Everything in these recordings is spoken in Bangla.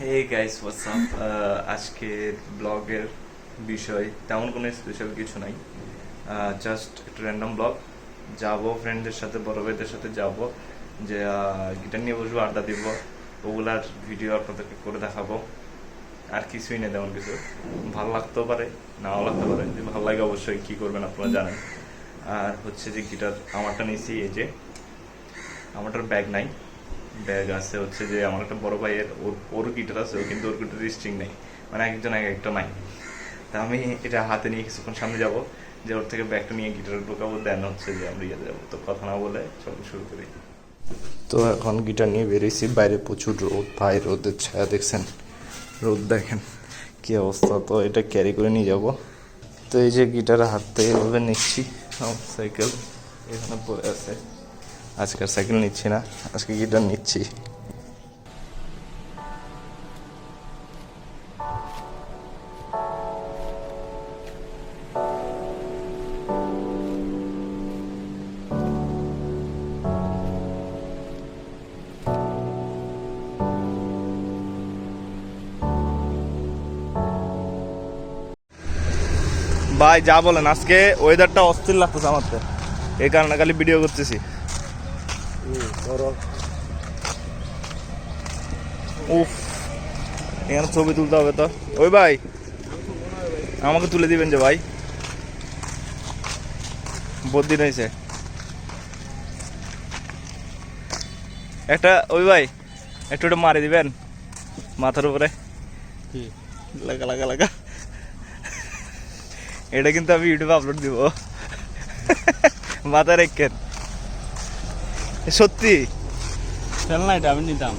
হে গাইস হোয়াটসঅ্যাপ আজকের ব্লগের বিষয়, তেমন কোনো স্পেশাল কিছু নাই। জাস্ট একটা র্যান্ডম ব্লগ যাব ফ্রেন্ডদের সাথে, বড় ভাইদের সাথে যাব। যে গিটার নিয়ে বসবো, আড্ডা দিব। ওগুলার ভিডিও আপনাদেরকে করে দেখাবো। আর কিছুই নেই তেমন কিছু। ভালো লাগতেও পারে, নাও লাগতে পারে। যদি ভালো লাগে অবশ্যই কি করবেন আপনারা জানেন। আর হচ্ছে যে গিটার আমারটা নিয়েছি, এই যে। আমারটার ব্যাগ নাই। ব্যাগ আছে হচ্ছে যে, আমার একটা বড় ভাইয়ের, ওর ওর গিটার আছে কিন্তু ওর গিটার স্ট্রিং নেই। মানে একজন এক একটা নাই। তা আমি এটা হাতে নিয়ে কিছুক্ষণ সামনে যাব, যে ওর থেকে ব্যাগটা নিয়ে গিটার ঢোকাবো, দেন হচ্ছে যে আমরা ইয়ে যাব। তো কথা না বলে চলো শুরু করি। তো এখন গিটার নিয়ে বেরিয়েছি, বাইরে প্রচুর রোদ। ভাই, রোদের ছায়া দেখছেন? রোদ দেখেন, কি অবস্থা? তো এটা ক্যারি করে নিয়ে যাব। তো এই যে গিটার হাত থেকে এভাবে নিচ্ছি সাইকেল এখানে পড়ে আছে। আজকে আর সাইকেল নিচ্ছি না, আজকে গিটার নিচ্ছি? ভাই, যা বলেন, আজকে ওয়েদারটা অস্থির লাগতেছে আমার এই কারণে খালি ভিডিও করতেছি। উফ এখানে ছবি তুলতে হবে তো। ওই ভাই আমাকে তুলে দিবেন যে ভাই। বদিন হয়েছে। একটা ওই ভাই একটু একটু মারি দিবেন মাথার উপরে। লাগা লাগা লাগা। এটা কিন্তু আমি ইউটিউবে আপলোড দিব। মাথায় রেখেন। সত্যি? চল না এটা আমি নিতাম।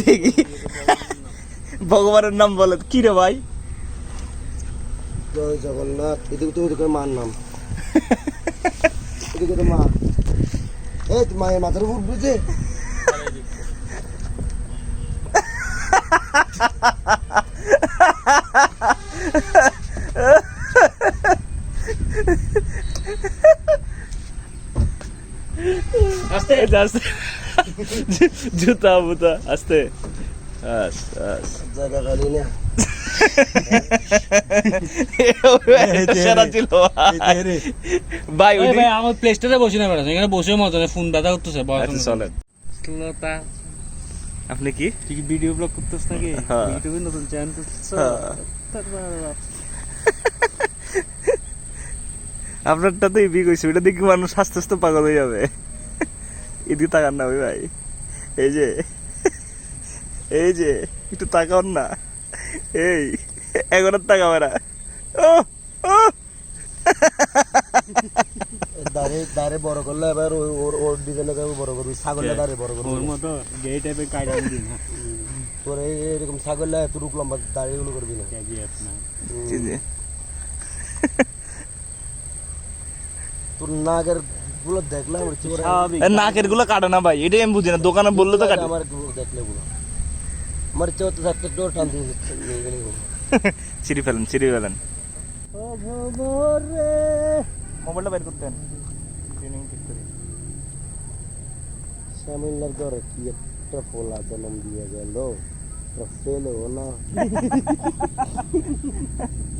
দেখি। ভগবানের নাম বলে। কি রে ভাই? জয় জগন্নাথ। এদিকে তো ওদিকে মার নাম। এদিকে তো মা। এই মায়ের মাথার উপর বুঝে। আস্তে। আস্তে। জুতা বুতা আস্তে আস আস জায়গা খালি না সেরা ছিল ভাই ওই ওই ভাই আমার প্লেস্টরে বসে না বেড়াচ্ছে এখানে বসে মজা নেই ফোন ব্যথা করতেছে আচ্ছা চলেন আপনি কি তুই কি ভিডিও ব্লগ করতেছ নাকি হ্যাঁ। ইউটিউবে নতুন চ্যানেল করতেছ হ্যাঁ। আপনারটা তো ইবি কইছে ওটা দেখি মানুষ আস্তে আস্তে পাগল হয়ে যাবে এদিকে তাকান না ওই ভাই। এই যে এই যে একটু তাকান না। এই এখন আর তাকাবে না। ও ও। দাঁড়ে দাঁড়ে বড় করলে এবার ওর বড় করবি। ছাগলটা দাঁড়ে বড় করবি। ওর মতো টাইপের না। তোর এই এরকম ছাগলটা এত রূপ লম্বা দাঁড়িয়ে করবি না। তোর নাগের গুলো দেখলে আমার কি করে স্বাভাবিক। নাকেরগুলো কাটে না ভাই এটাই আমি বুঝি না দোকানে বললে তো কাটে। আমারগুলো দেখলে গুলো আমার চৌদ্দ থাকতে ডোর টান দিয়ে গেলে চিরি ফেলেন চিরি ফেলেন। মোবাইলটা বের করতেন। ট্রেনিং ঠিক করে। শ্যামিল্লার ঘরে কি একটা পোলা জন্ম দিয়ে গেল ফেল না?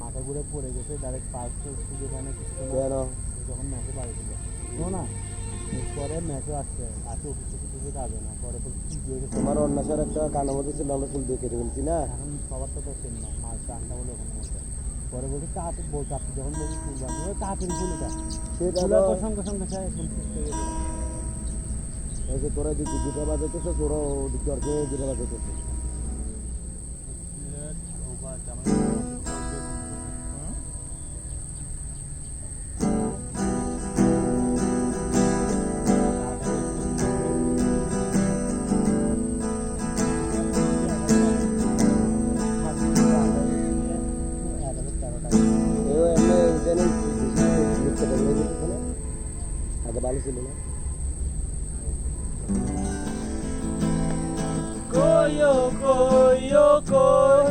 মাথা ঘুরে পড়ে গেছে ডাইরেক্ট না পরে আসছে কাজে না পরে তো কি গেছে আমার অন্যাসের একটা কানের মধ্যে ছিল, আমরা ফুল দিয়ে কেটে ফেলছি না? এখন সবার তো সেম না মাছ টানটা বলে ওখানে পরে বলছি তাড়াতাড়ি বল আপনি যখন বলছি ফুল বাঁধবে ওই তাড়াতাড়ি বলে এটা সেটা তো সঙ্গে সঙ্গে সে একদম সুস্থ হয়ে এই যে তোরা যদি দুটা বাজাতেছে তোরা ওদিকে আর দুটা বাজাতেছে ভালো ছিল না কয়ো কয়ো কয়ো।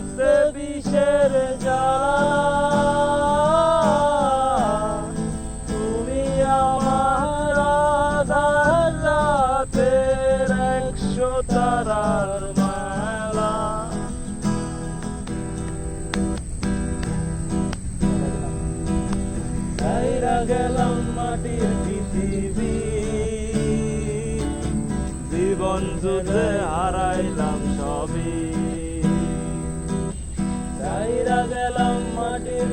রক্তে বিষের জ্বালা। তুমি আমার আধার রাতের গেলাম মাটির পৃথিবী। জীবন যুদ্ধে হারাইলাম সবই। গেলাম মাটির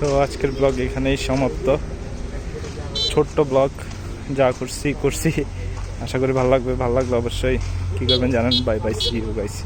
তো আজকের ব্লগ এখানেই সমাপ্ত। ছোট্ট ব্লগ, যা করছি করছি। আশা করি ভালো লাগবে, ভালো লাগলে অবশ্যই কী করবেন জানেন? Bye bye see you guys